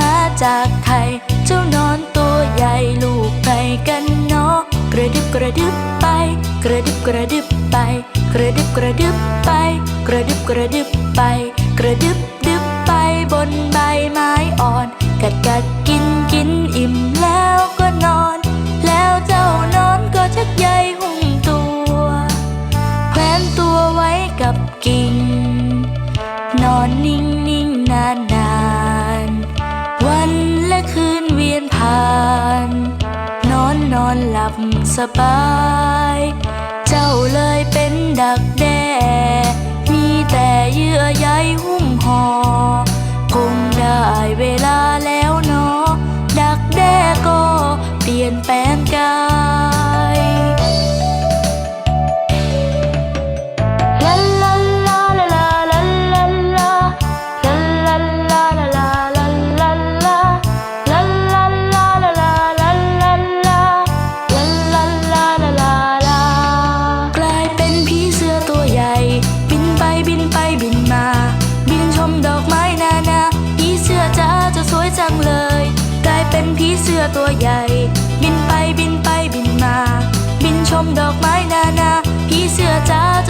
มออกมาจากไข่เจ้านอนตัวใหญ่ลูกใครกันเนาะกระดึบกระดึบไป กระดึบกระดึบไป กระดึบกระดึบไป กระดึบกระดึบไป กระดึบดึบไปบนใบไม้อ่อน กัดกัดกินกินอิ่มแล้วก็นอน แล้วเจ้านอนก็ชักใยหุ้มตัว แขวนตัวไว้กับกิ่ง สบาย เจ้าเลยเป็นดักแด้มีแต่เยื่อใยหุ้มห่อคงได้เวลาแล้วเนาะดักแด้ก็เปลี่ยนแปลงกาย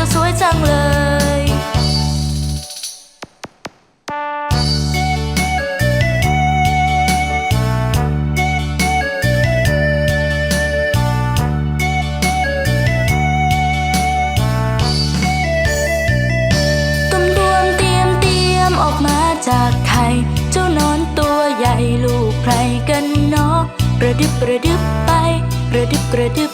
จ้าจะสวยจังเลยตุ้มดวงเตรียมเตรียมออกมาจากไข่เจ้านอนตัวใหญ่ลูกใครกันเนาะกระดึบกระดึบไป กระดึบกระดึบ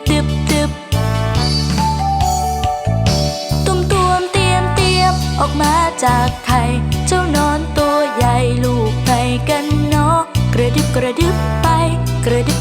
ดึบ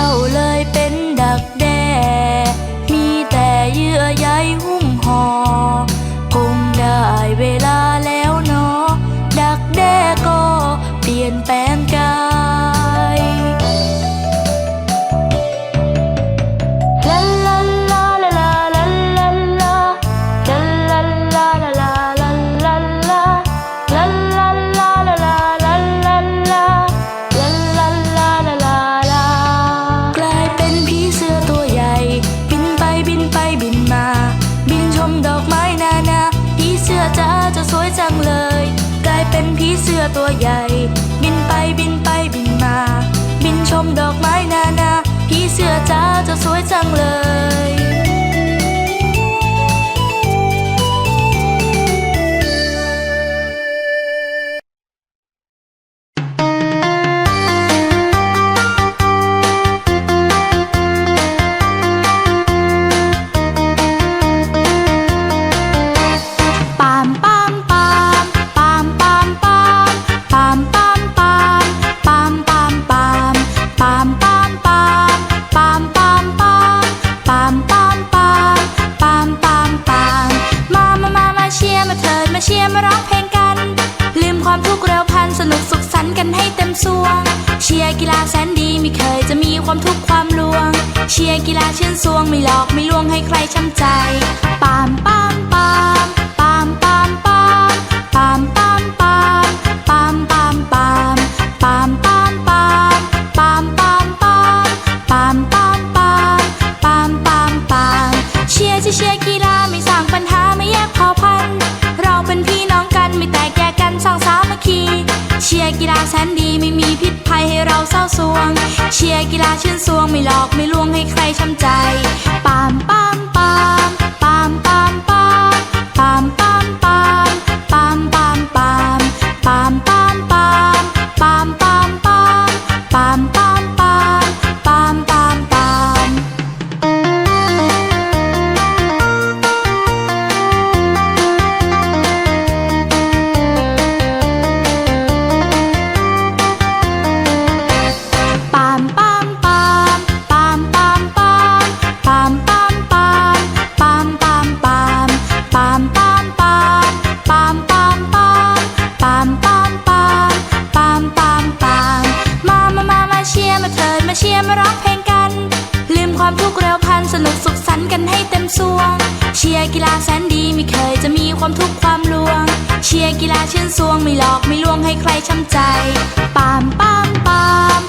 จ้าเลยเป็นดักแด้มีแต่เยื่อใยหุ้มห่อคงได้เวลาแล้วเนาะดักแด้ก็เปลี่ยนแปลง ยร์มาเถิดมาเชียร์มาร้องเพลงกัน ลืมความทุกข์เร็วพันสนุกสุขสันต์กันให้เต็มสวง เชียร์กีฬาแสนดีไม่เคยจะมีความทุกข์ความลวง เชียร์กีฬาเชื่นสวงไม่หลอกไม่ลวงให้ใครช้ำใจ ปามปามปามปามปามปามปามปามปามปามปามปามปาม ร์กีฬาแสนดีไม่มีพิษภัยให้เราเศร้าสวง เชียร์กีฬาชื่นสวงไม่หลอกไม่ลวงให้ใครช้ำใจ ปามปามปาม ความทุกข์ความลวง เชียร์กีฬาเชื่นสวงไม่หลอกไม่ลวงให้ใครช้ำใจ ปามปามปาม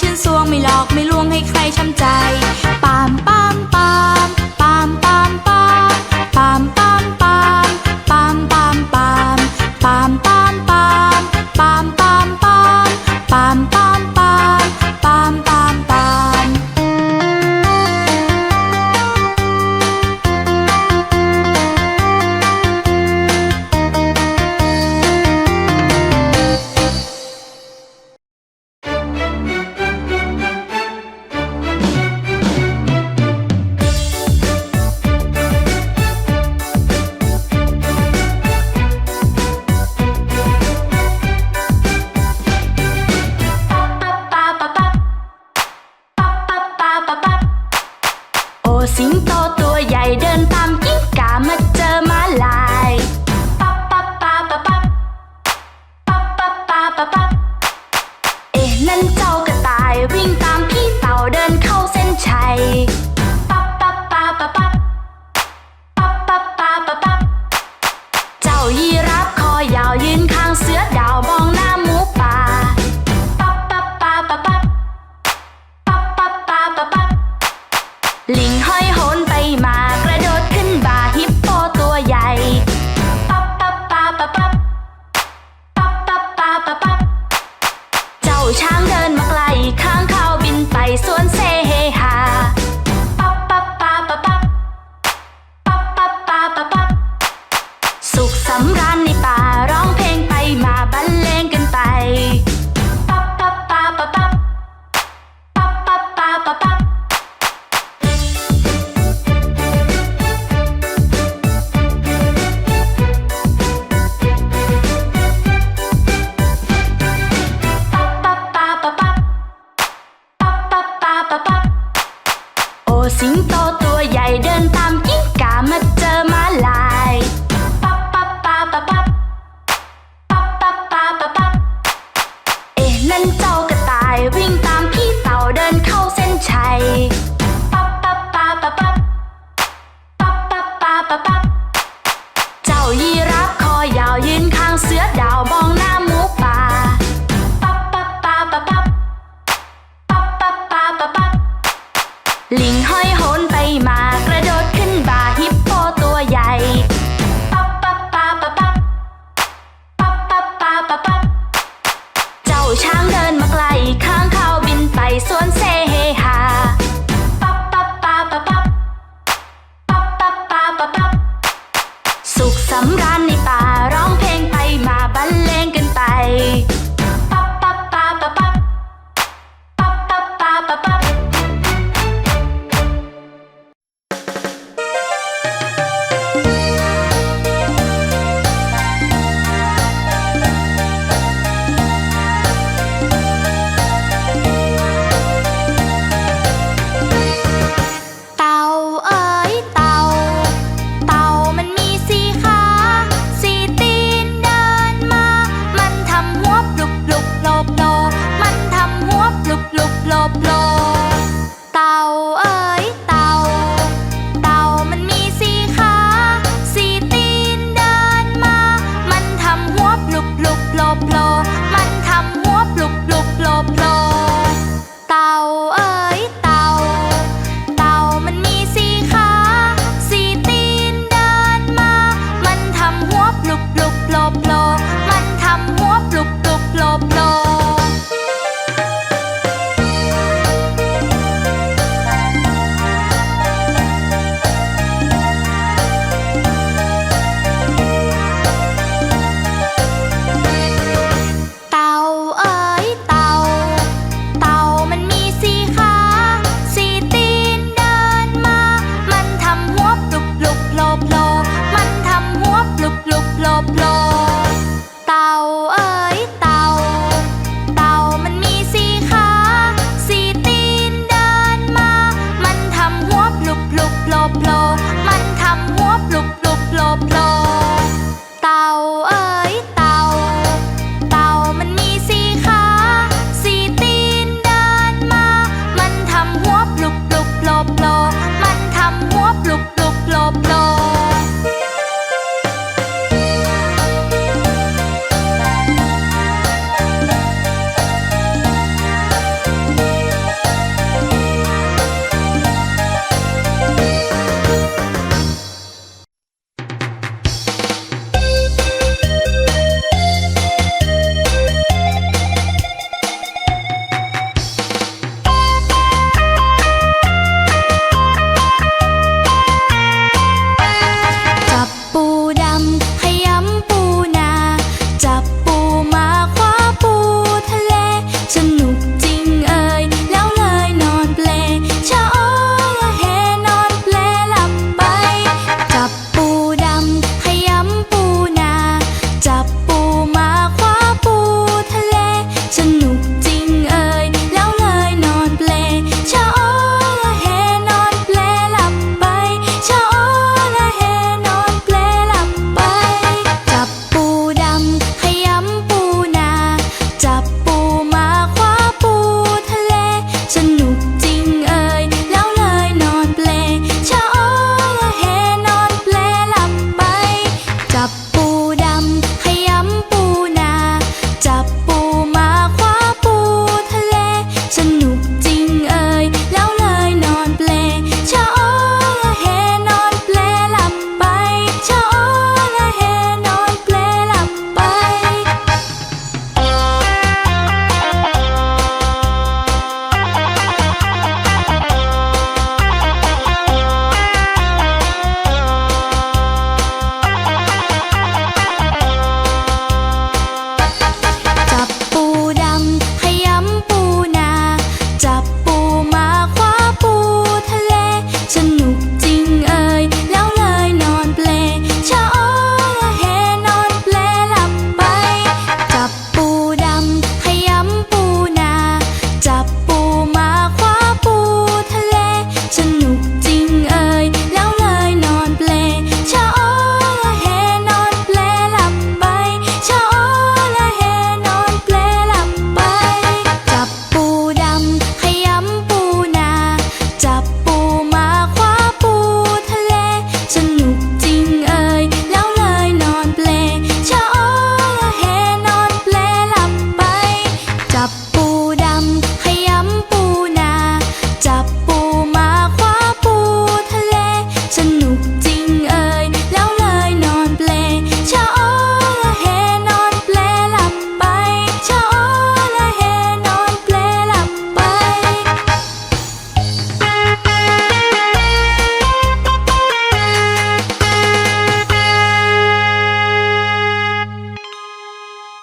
ชื่นสวงไม่หลอกไม่ลวงให้ใครช้ำใจ สิงโตตัวใหญ่เดินตา 云开